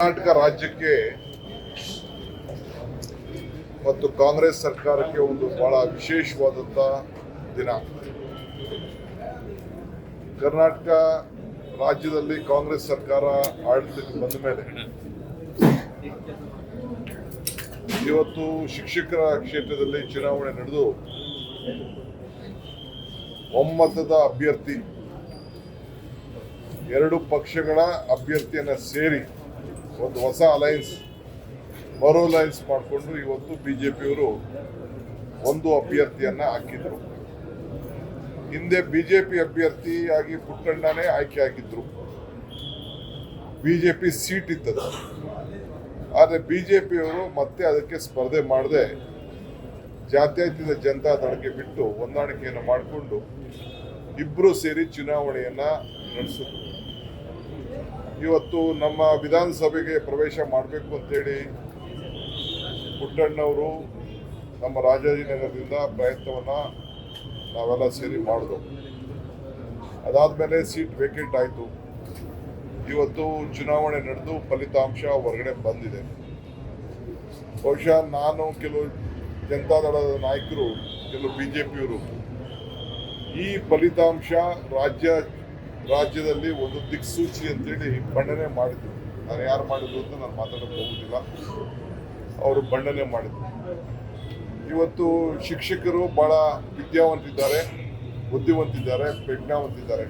ಕರ್ನಾಟಕ ರಾಜ್ಯಕ್ಕೆ ಮತ್ತು ಕಾಂಗ್ರೆಸ್ ಸರ್ಕಾರಕ್ಕೆ ಒಂದು ಬಹಳ ವಿಶೇಷವಾದಂಥ ದಿನ. ಕರ್ನಾಟಕ ರಾಜ್ಯದಲ್ಲಿ ಕಾಂಗ್ರೆಸ್ ಸರ್ಕಾರ ಆಡಳಿತಕ್ಕೆ ಬಂದ ಮೇಲೆ ಇವತ್ತು ಶಿಕ್ಷಕರ ಕ್ಷೇತ್ರದಲ್ಲಿ ಚುನಾವಣೆ ನಡೆದು ಒಮ್ಮತದ ಅಭ್ಯರ್ಥಿ, ಎರಡು ಪಕ್ಷಗಳ ಅಭ್ಯರ್ಥಿಯನ್ನ ಸೇರಿ ಒಂದು ಹೊಸ ಅಲಯನ್ಸ್ ಮರು ಅಲಯನ್ಸ್ ಮಾಡಿಕೊಂಡು ಇವತ್ತು ಬಿಜೆಪಿಯವರು ಒಂದು ಅಭ್ಯರ್ಥಿಯನ್ನ ಹಾಕಿದ್ರು. ಹಿಂದೆ ಬಿಜೆಪಿ ಅಭ್ಯರ್ಥಿಯಾಗಿ ಪುಟ್ಟಣ್ಣನೇ ಆಯ್ಕೆ ಆಗಿದ್ರು. ಬಿಜೆಪಿ ಸೀಟ್ ಇದ್ದದು ಆದರೆ ಬಿಜೆಪಿಯವರು ಮತ್ತೆ ಅದಕ್ಕೆ ಸ್ಪರ್ಧೆ ಮಾಡದೆ ಜಾತ್ಯತೀತ ಜನತಾ ದಳಕ್ಕೆ ಬಿಟ್ಟು ಹೊಂದಾಣಿಕೆಯನ್ನು ಮಾಡಿಕೊಂಡು ಇಬ್ಬರು ಸೇರಿ ಚುನಾವಣೆಯನ್ನ ನಡೆಸಿದ್ರು. ಇವತ್ತು ನಮ್ಮ ವಿಧಾನಸಭೆಗೆ ಪ್ರವೇಶ ಮಾಡಬೇಕು ಅಂತೇಳಿ ಪುಟ್ಟಣ್ಣವರು ನಮ್ಮ ರಾಜಾಜಿನಗರದಿಂದ ಪ್ರಯತ್ನವನ್ನು ನಾವೆಲ್ಲ ಸೇರಿ ಮಾಡಿದೆವು. ಅದಾದ ಮೇಲೆ ಸೀಟ್ ವೇಕೆಂಟ್ ಆಯಿತು. ಇವತ್ತು ಚುನಾವಣೆ ನಡೆದು ಫಲಿತಾಂಶ ಹೊರಗಡೆ ಬಂದಿದೆ. ಬಹುಶಃ ನಾನು ಕೆಲವು ಜನತಾದಳದ ನಾಯಕರು, ಕೆಲವು ಬಿ ಜೆ ಪಿಯವರು ಈ ಫಲಿತಾಂಶ ರಾಜ್ಯ ರಾಜ್ಯದಲ್ಲಿ ಒಂದು ದಿಕ್ಸೂಚಿ ಅಂತೇಳಿ ಬಣ್ಣನೆ ಮಾಡಿದ್ರು. ನಾನು ಯಾರು ಮಾಡಿದ್ರು ಅಂತ ನಾನು ಮಾತಾಡಕ್ಕೆ ಹೋಗುದಿಲ್ಲ. ಅವರು ಬಣ್ಣನೆ ಮಾಡಿದ್ರು. ಇವತ್ತು ಶಿಕ್ಷಕರು ಬಹಳ ವಿದ್ಯಾವಂತಿದ್ದಾರೆ, ಬುದ್ಧಿವಂತಿದ್ದಾರೆ, ಪ್ರಜ್ಞಾವಂತಿದ್ದಾರೆ.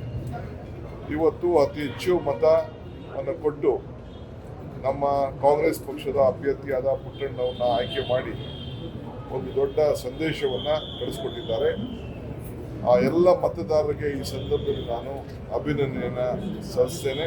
ಇವತ್ತು ಅತಿ ಹೆಚ್ಚು ಮತವನ್ನು ಕೊಟ್ಟು ನಮ್ಮ ಕಾಂಗ್ರೆಸ್ ಪಕ್ಷದ ಅಭ್ಯರ್ಥಿಯಾದ ಪುಟ್ಟಣ್ಣವ್ರನ್ನ ಆಯ್ಕೆ ಮಾಡಿ ಒಂದು ದೊಡ್ಡ ಸಂದೇಶವನ್ನು ಕಳಿಸ್ಕೊಟ್ಟಿದ್ದಾರೆ. ಆ ಎಲ್ಲ ಮತದಾರರಿಗೆ ಈ ಸಂದರ್ಭದಲ್ಲಿ ನಾನು ಅಭಿನಂದನೆಯನ್ನು ಸಲ್ಲಿಸ್ತೇನೆ.